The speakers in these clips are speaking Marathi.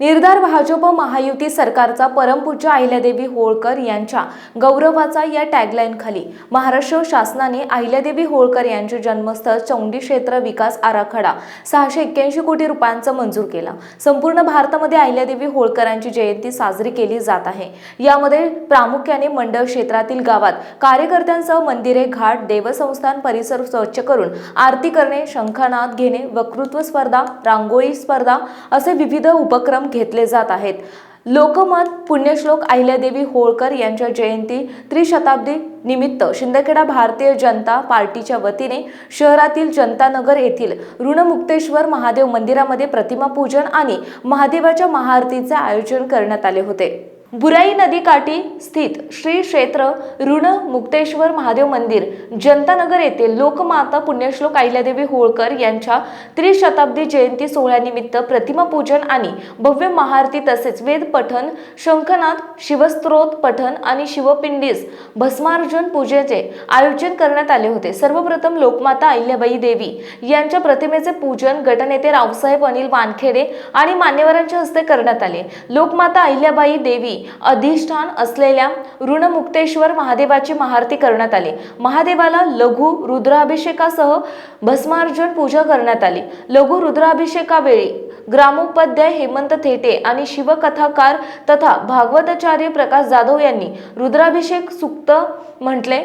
निर्धार भाजप महायुती सरकारचा परमपूज्य अहिल्यादेवी होळकर यांच्या गौरवाचा या टॅगलाईन खाली. महाराष्ट्र शासनाने अहिल्यादेवी होळकर यांचे जन्मस्थळ चौंडी क्षेत्र विकास आराखडा सहाशे एक्क्याऐंशी कोटी रुपयांचा मंजूर केला. संपूर्ण भारतामध्ये अहिल्यादेवी होळकरांची जयंती साजरी केली जात आहे. यामध्ये प्रामुख्याने मंडळ क्षेत्रातील गावात कार्यकर्त्यांसह मंदिरे घाट देवसंस्थान परिसर स्वच्छ करून आरती करणे शंखनाद घेणे वक्तृत्व स्पर्धा रांगोळी स्पर्धा असे विविध उपक्रम घेतले जात आहेत. लोकमत पुण्यश्लोक अहिल्यादेवी होळकर यांच्या जयंती त्रिशताब्दी निमित्त शिंदखेडा भारतीय जनता पार्टीच्या वतीने शहरातील जनतानगर येथील ऋणमुक्तेश्वर महादेव मंदिरामध्ये प्रतिमा पूजन आणि महादेवाच्या महाआरतीचे आयोजन करण्यात आले होते. बुराई नदीकाठी स्थित श्री क्षेत्र ऋण मुक्तेश्वर महादेव मंदिर जनतानगर येथे लोकमाता पुण्यश्लोक अहिल्यादेवी होळकर यांच्या त्रिशताब्दी जयंती सोहळ्यानिमित्त प्रतिमा पूजन आणि भव्य महाआरती तसेच वेद पठन शंखनाथ शिवस्त्रोत पठन आणि शिवपिंडीस भस्मार्जन पूजेचे आयोजन करण्यात आले होते. सर्वप्रथम लोकमाता अहिल्याबाई देवी यांच्या प्रतिमेचे पूजन गटनेते रावसाहेब अनिल वानखेडे आणि मान्यवरांच्या हस्ते करण्यात आले. लोकमाता अहिल्याबाई देवी अधिष्ठान असलेल्या ऋणमुक्तेश्वर महादेवाची महाआरती करण्यात आली. महादेवाला लघु रुद्राभिषेकासह भस्मार्जन पूजा करण्यात आली. लघु रुद्राभिषेकावेळी ग्रामोपाध्याय हेमंत थेटे आणि शिवकथाकार तथा भागवताचार्य प्रकाश जाधव यांनी रुद्राभिषेक सुक्त म्हटले.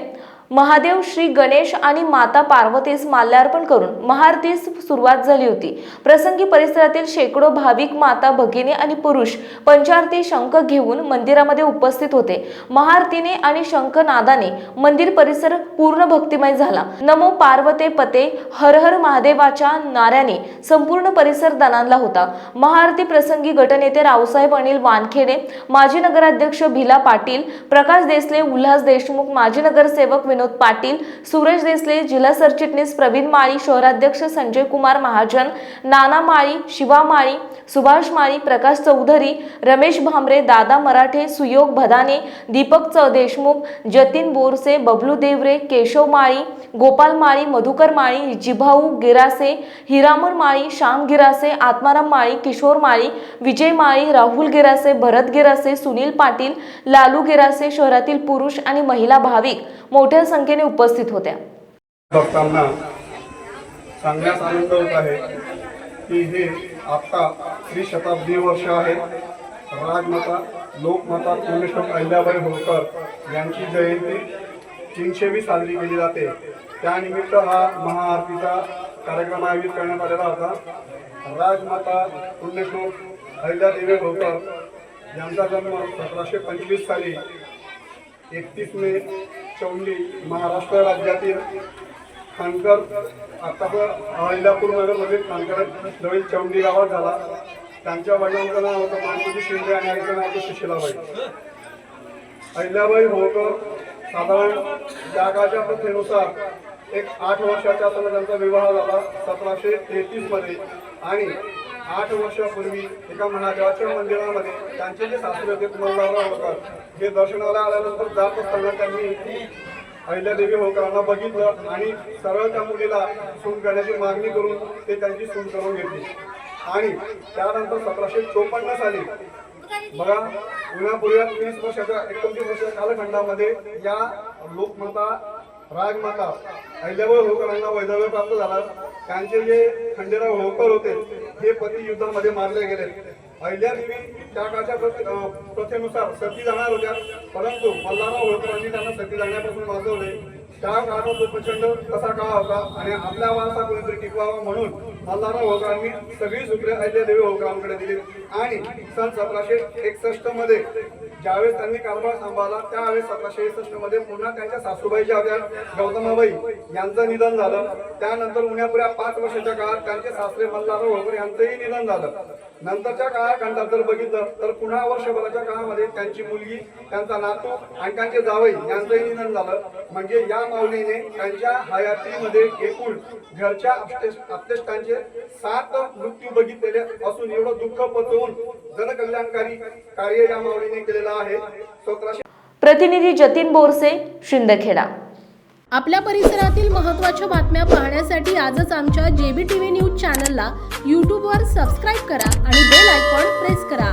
महादेव श्री गणेश आणि माता पार्वतीस माल्यार्पण करून महाआरतीस सुरुवात झाली होती. प्रसंगी परिसरातील शेकडो भाविक माता भगिनी आणि पुरुष पंचारती शंख घेऊन मंदिरामध्ये उपस्थित होते. महाआरतीने आणि शंखनादाने मंदिर परिसर पूर्ण भक्तिमय झाला. नमो पार्वते पते हर हर महादेवाच्या नाऱ्याने संपूर्ण परिसर दणानला होता. महाआरती प्रसंगी गटनेते रावसाहेब अनिल वानखेडे माजी नगराध्यक्ष भिला पाटील प्रकाश देसले उल्हास देशमुख माजी नगरसेवक विनोद पाटील सुरेश देसले जिल्हा सरचिटणीस प्रवीण माळी शहराध्यक्ष संजय कुमार महाजन नाना माळी शिवा माळी सुभाष माळी प्रकाश चौधरी रमेश भामरे दादा मराठे सुयोग भदाने दीपक च देशमुख जतीन बोरसे बबलू देवरे केशव माळी गोपाल माळी मधुकर माळी जिभाऊ गिरासे हिरामन माळी श्याम गिरासे आत्माराम माळी किशोर माळी विजय माळी राहुल गिरासे भरत गिरासे सुनील पाटील लालू गिरासे शहरातील पुरुष आणि महिला भाविक. मोठ्या संख्येने उपस्थित होत्या. भक्तांना सांगण्यास आनंद होत आहे की हे आत्ता श्री शताब्दी वर्ष आहे. राजमाता लोकमाता पुण्यश्लोक अहिल्याबाई होळकर यांची जयंती तीनशेवी साजरी केली जाते. त्यानिमित्त हा महाआरतीचा कार्यक्रम आयोजित करण्यात आलेला होता. राजमाता पुण्यश्लोक अहिल्यादेवी होळकर यांचा जन्म सतराशे पंचवीस साली एकतीस मे चौंडी महाराष्ट्र राज्यातील खानकर आता अहिल्यापूर नगरमध्ये खानकर नवीन चौंडी गावात झाला. त्यांच्या वडिलांचं नाव होतं मानपती शिंदे आणि आईचं नाव होतं सुशिलाबाई अहिल्याबाई होळकर साधारण त्या प्रथेनुसार एक आठ वर्षाच्या असताना त्यांचा विवाह झाला. सतराशे तेहतीसमध्ये. आणि आठ वर्षापूर्वी एका महादेवाच्या मंदिरामध्ये त्यांचे जे सासरे होते मल्हारराव होळकर हे दर्शनाला आल्यानंतर जात असताना त्यांनी अहिल्यादेवी होळकरांना बघितलं आणि सरळ त्या मुलीला सून करण्याची मागणी करून ते त्यांची सून करून घेतली. आणि त्यानंतर सतराशे चोपन्न साली बघा पुण्यापूर्वी वीस वर्षाच्या एकोणतीस वर्षाच्या कालखंडामध्ये या लोकमाता राजमाता अहिल्याबाई होळकरांना वैधव्य प्राप्त झाला. त्यांचे जे खंडेराव होळकर होते हे पती युद्धामध्ये मारले गेले. अहिल्यादेवी त्या काळच्या प्रथेनुसार सती जाणार होत्या. परंतु मल्हारराव होळकरांनी त्यांना सती जाण्यापासून वाचवले त्या काळात तो प्रचंड कसा काळ होता आणि आपल्या वारसा कोणीतरी टिकवावा म्हणून मल्हारराव होळकरांनी सगळी सूत्रे अहिल्यादेवी होळकरांकडे दिली. आणि सन सतराशे एकसष्टमध्ये ज्यावेळेस त्यांनी कारभार सांभाळला त्यावेळेस सतराशे एकसष्टमध्ये पुन्हा त्यांच्या सासूबाई ज्या होत्या गौतमाबाई यांचं निधन झालं. त्यानंतर उन्हापुऱ्या पाच वर्षाच्या काळात त्यांचे सासरे मल्हारराव होळकर यांचंही निधन झालं. नंतरच्या काळाखंडात जर बघितलं तर पुन्हा वर्षभराच्या काळामध्ये त्यांची मुलगी त्यांचा नातू आणि त्यांचे जावई यांचंही निधन झालं. म्हणजे या माऊलीने त्यांच्या हयातीमध्ये एकूण घरच्या अपतेष्ट- सात मृत्यू बघितलेले असून एवढं दुःख पचवून जनकल्याणकारी कार्य या माऊलीने केलेलं आहे. सतराशे प्रतिनिधी जतीन बोरसे शिंदखेडा. आपल्या परिसरातील महत्त्वाच्या बातम्या पाहण्यासाठी आजच आमच्या जेबी टी व्ही न्यूज चॅनलला यूट्यूबवर सबस्क्राईब करा आणि बेल आयकॉन प्रेस करा.